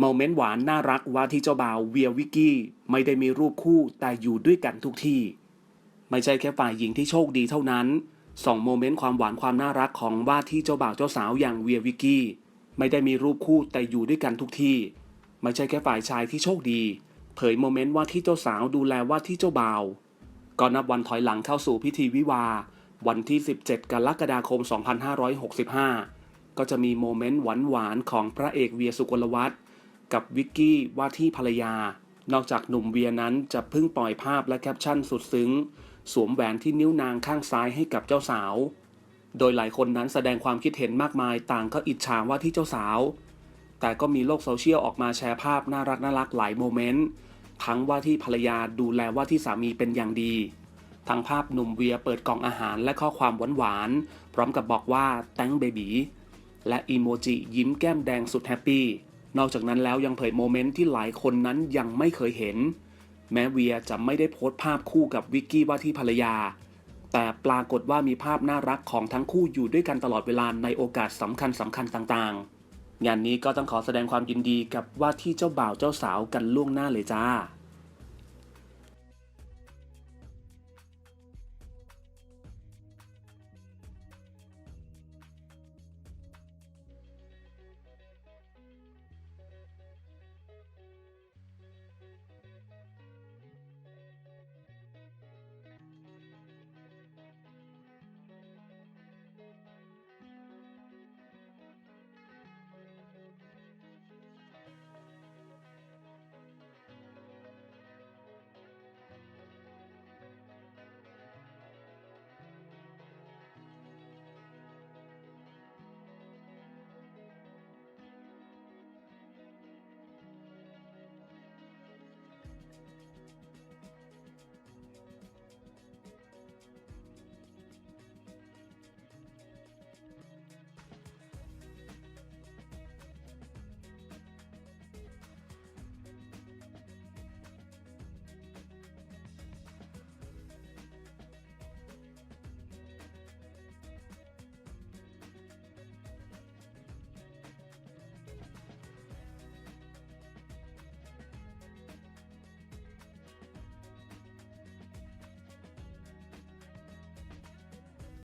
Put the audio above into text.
โมเมนต์หวานน่ารักว่าที่เจ้าบ่าวเวียวิกกี้ไม่ได้มีรูปคู่แต่อยู่ด้วยกันทุกที่ ไม่ใช่แค่ฝ่ายหญิงที่โชคดีเท่านั้นสองโมเมนต์ความหวานความน่ารักของว่าที่เจ้าบ่าวเจ้าสาวอย่างเวียวิกกี้ไม่ได้มีรูปคู่แต่อยู่ด้วยกันทุกที่ ไม่ใช่แค่ฝ่ายชายที่โชคดี เผยโมเมนต์ว่าที่เจ้าสาวดูแลว่าที่เจ้าบ่าวก่อนนับวันถอยหลังเข้าสู่พิธีวิวา วันที่ 17 กรกฎาคม 2565 ก็จะมีโมเมนต์หวานๆของพระเอกเวียสุกลวัฒน์ กับวิกกี้ว่าที่ภรรยา นอกจากหนุ่มเวียนั้นจะเพิ่งปล่อยภาพและแคปชั่นสุดซึ้ง สวมแหวนที่นิ้วนางข้างซ้ายให้กับเจ้าสาว โดยหลายคนนั้นแสดงความคิดเห็นมากมายต่างก็อิจฉาว่าที่เจ้าสาว แต่ก็มีโลกโซเชียลออกมาแชร์ภาพน่ารักน่ารักหลายโมเมนต์ทั้งว่าที่ภรรยาดูแลว่าที่สามีเป็นอย่างดีทั้งภาพหนุ่มเวียเปิดกล่องอาหารและข้อความหวานๆพร้อมกับบอกว่า thank baby และอีโมจิยิ้มแก้มแดงสุดแฮปปี้ นอกจากนั้นแล้วยังเผยโมเมนต์ที่หลายคนนั้นยังไม่เคยเห็น แม้เวียจะไม่ได้โพสต์ภาพคู่กับวิกกี้ว่าที่ภรรยา แต่ปรากฏว่ามีภาพน่ารักของทั้งคู่อยู่ด้วยกันตลอดเวลาในโอกาสสำคัญสำคัญต่างๆ งานนี้ก็ต้องขอแสดงความยินดีกับว่าที่เจ้าบ่าวเจ้าสาวกันล่วงหน้าเลยจ้า